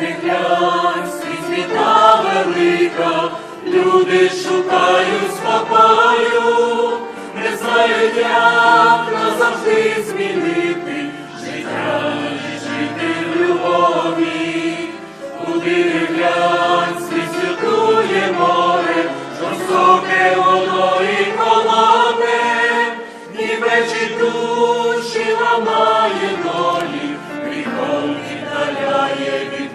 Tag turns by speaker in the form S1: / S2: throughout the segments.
S1: не глянь, світа велика, люди шукають спокою, не знають, як назавжди змінити життя жити в любові. Куди не глянь, світ святує море, жорстоке воно і холодне, і душі ламає долі, гріхом віддаляє від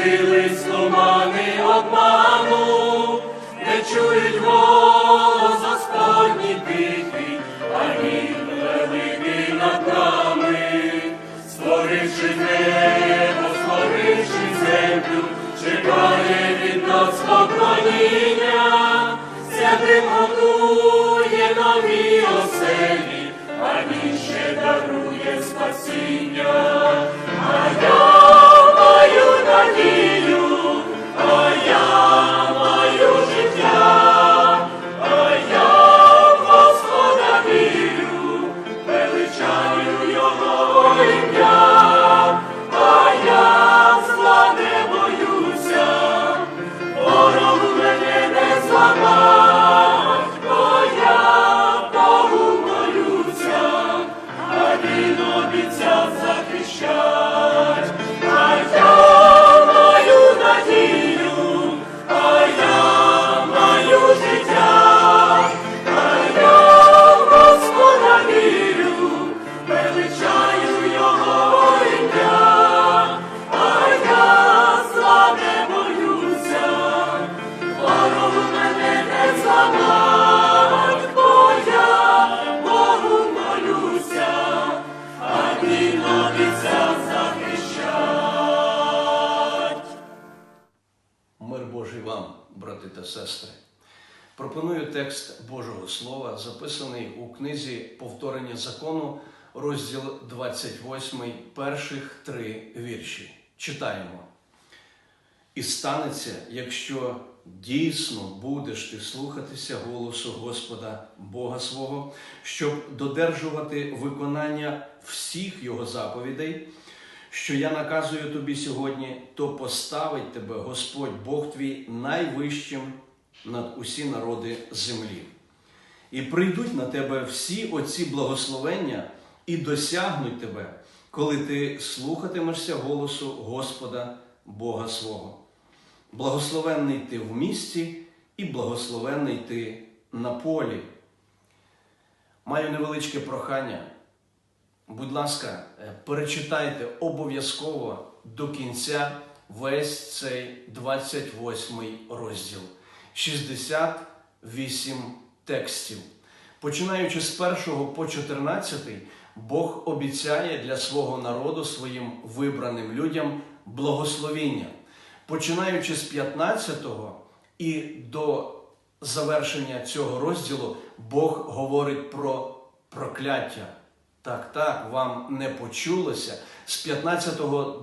S1: спустились тумани обману, не чують голос Господній тихий, а він великий над нами, створивши небо, створивши землю, чекає від нас поклоніння, святим готує нові оселі, а він ще дарує спасіння, а я
S2: вам, брати та сестри. Пропоную текст Божого Слова, записаний у книзі Повторення закону, розділ 28, перших три вірші. Читаємо. І станеться, якщо дійсно будеш ти слухатися голосу Господа Бога свого, щоб додержувати виконання всіх Його заповідей, що я наказую тобі сьогодні, то поставить тебе Господь Бог твій найвищим над усі народи землі. І прийдуть на тебе всі оці благословення і досягнуть тебе, коли ти слухатимешся голосу Господа Бога свого. Благословенний ти в місті і благословенний ти на полі. Маю невеличке прохання. Будь ласка, е, перечитайте обов'язково до кінця весь цей 28 розділ. 68 текстів. Починаючи з 1 по 14, Бог обіцяє для свого народу, своїм вибраним людям благословіння. Починаючи з 15 і до завершення цього розділу, Бог говорить про прокляття. Так, так, вам не почулося. З 15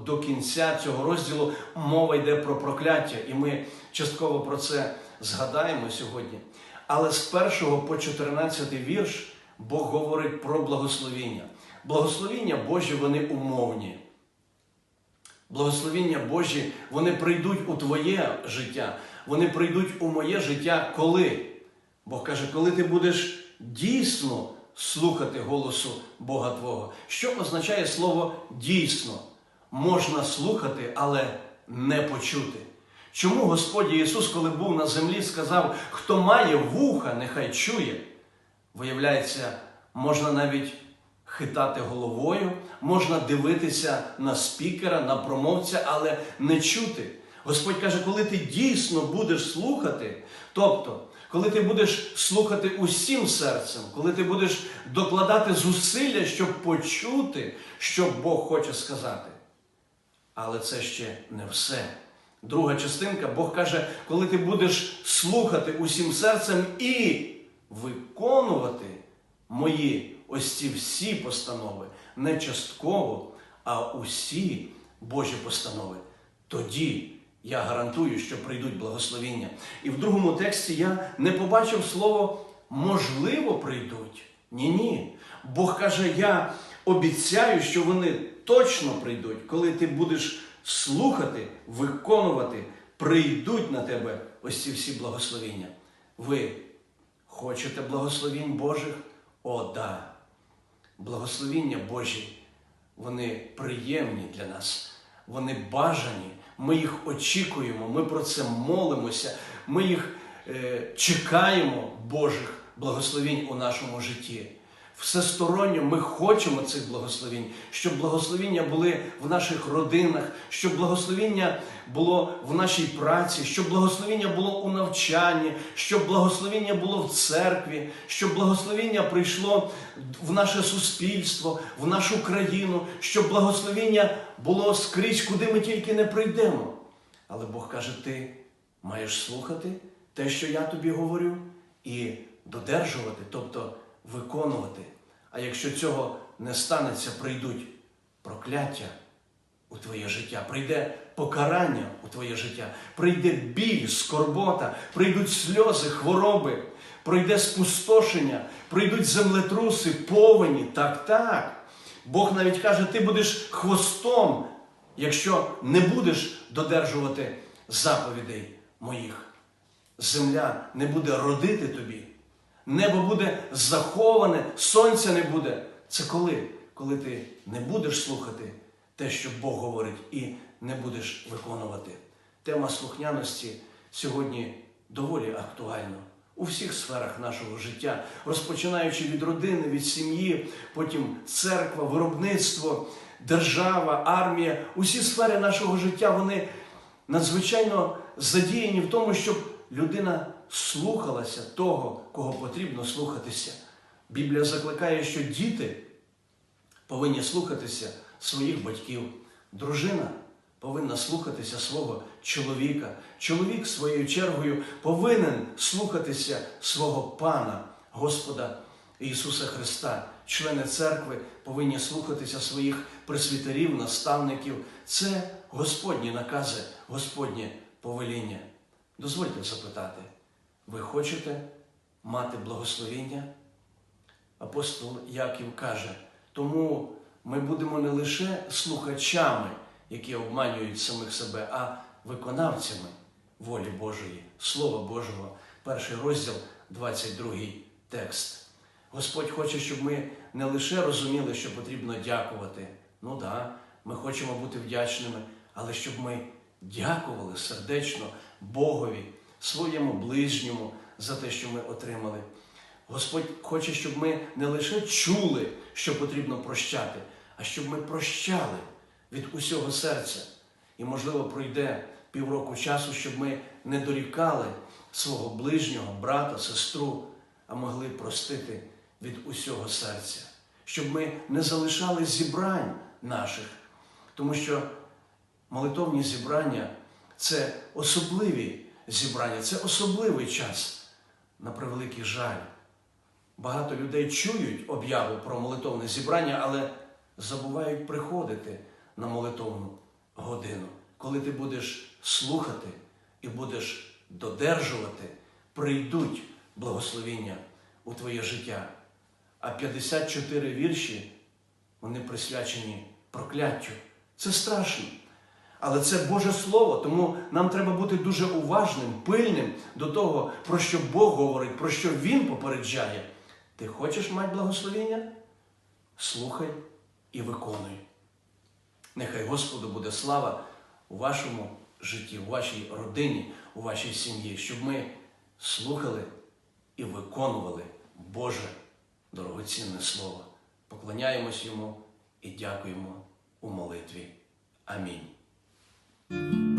S2: до кінця цього розділу мова йде про прокляття, і ми частково про це згадаємо сьогодні. Але з 1 по 14 вірш Бог говорить про благословіння. Благословіння Божі вони умовні. Благословіння Божі, вони прийдуть у твоє життя, вони прийдуть у моє життя коли? Бог каже, коли ти будеш дійсно слухати голосу Бога Твого. Що означає слово дійсно? Можна слухати, але не почути. Чому Господь Ісус, коли був на землі, сказав, хто має вуха, нехай чує? Виявляється, можна навіть хитати головою, можна дивитися на спікера, на промовця, але не чути. Господь каже, коли ти дійсно будеш слухати, тобто, коли ти будеш слухати усім серцем, коли ти будеш докладати зусилля, щоб почути, що Бог хоче сказати. Але це ще не все. Друга частинка, Бог каже, коли ти будеш слухати усім серцем і виконувати мої ось ці всі постанови, не частково, а усі Божі постанови, тоді я гарантую, що прийдуть благословіння. І в другому тексті я не побачив слово можливо прийдуть. Ні, ні. Бог каже, я обіцяю, що вони точно прийдуть, коли ти будеш слухати, виконувати, прийдуть на тебе ось ці всі благословіння. Ви хочете благословінь Божих? О, да. Благословіння Божі, вони приємні для нас, вони бажані. Ми їх очікуємо, ми про це молимося, ми їх е, чекаємо, Божих благословінь у нашому житті. Всесторонньо ми хочемо цих благословінь, щоб благословіння були в наших родинах, щоб благословіння було в нашій праці, щоб благословіння було у навчанні, щоб благословіння було в церкві, щоб благословіння прийшло в наше суспільство, в нашу країну, щоб благословіння було скрізь, куди ми тільки не прийдемо. Але Бог каже: ти маєш слухати те, що я тобі говорю, і додержувати, тобто виконувати. А якщо цього не станеться, прийдуть прокляття у твоє життя, прийде покарання у твоє життя, прийде біль, скорбота, прийдуть сльози, хвороби, прийде спустошення, прийдуть землетруси, повені. Так, так. Бог навіть каже, ти будеш хвостом, якщо не будеш додержувати заповідей моїх. Земля не буде родити тобі. Небо буде заховане, сонця не буде. Це коли? Коли ти не будеш слухати те, що Бог говорить, і не будеш виконувати. Тема слухняності сьогодні доволі актуальна у всіх сферах нашого життя, розпочинаючи від родини, від сім'ї, потім церква, виробництво, держава, армія. Усі сфери нашого життя вони надзвичайно задіяні в тому, щоб людина слухалася того, кого потрібно слухатися. Біблія закликає, що діти повинні слухатися своїх батьків, дружина повинна слухатися свого чоловіка. Чоловік, своєю чергою, повинен слухатися свого пана, Господа Ісуса Христа. Члени церкви повинні слухатися своїх пресвітерів, наставників. Це Господні накази, Господнє повеління. Дозвольте запитати, ви хочете мати благословіння? Апостол Яків каже, тому ми будемо не лише слухачами, які обманюють самих себе, а виконавцями волі Божої, Слова Божого, перший розділ, 22 текст. Господь хоче, щоб ми не лише розуміли, що потрібно дякувати. Ну да, ми хочемо бути вдячними, але щоб ми дякували сердечно Богові, своєму ближньому за те, що ми отримали. Господь хоче, щоб ми не лише чули, що потрібно прощати, а щоб ми прощали від усього серця. І, можливо, пройде півроку часу, щоб ми не дорікали свого ближнього, брата, сестру, а могли простити від усього серця, щоб ми не залишали зібрань наших, тому що молитовні зібрання це особливі зібрання, це особливий час. На превеликий жаль. Багато людей чують об'яву про молитовне зібрання, але забувають приходити на молитовну годину. Коли ти будеш слухати і будеш додержувати, прийдуть благословіння у твоє життя. А 54 вірші вони присвячені прокляттю. Це страшно. Але це Боже Слово, тому нам треба бути дуже уважним, пильним до того, про що Бог говорить, про що Він попереджає. Ти хочеш мати благословення? Слухай і виконуй. Нехай Господу буде слава у вашому житті, у вашій родині, у вашій сім'ї, щоб ми слухали і виконували Боже дорогоцінне Слово. Поклоняємось Йому і дякуємо у молитві. Амінь. Thank you.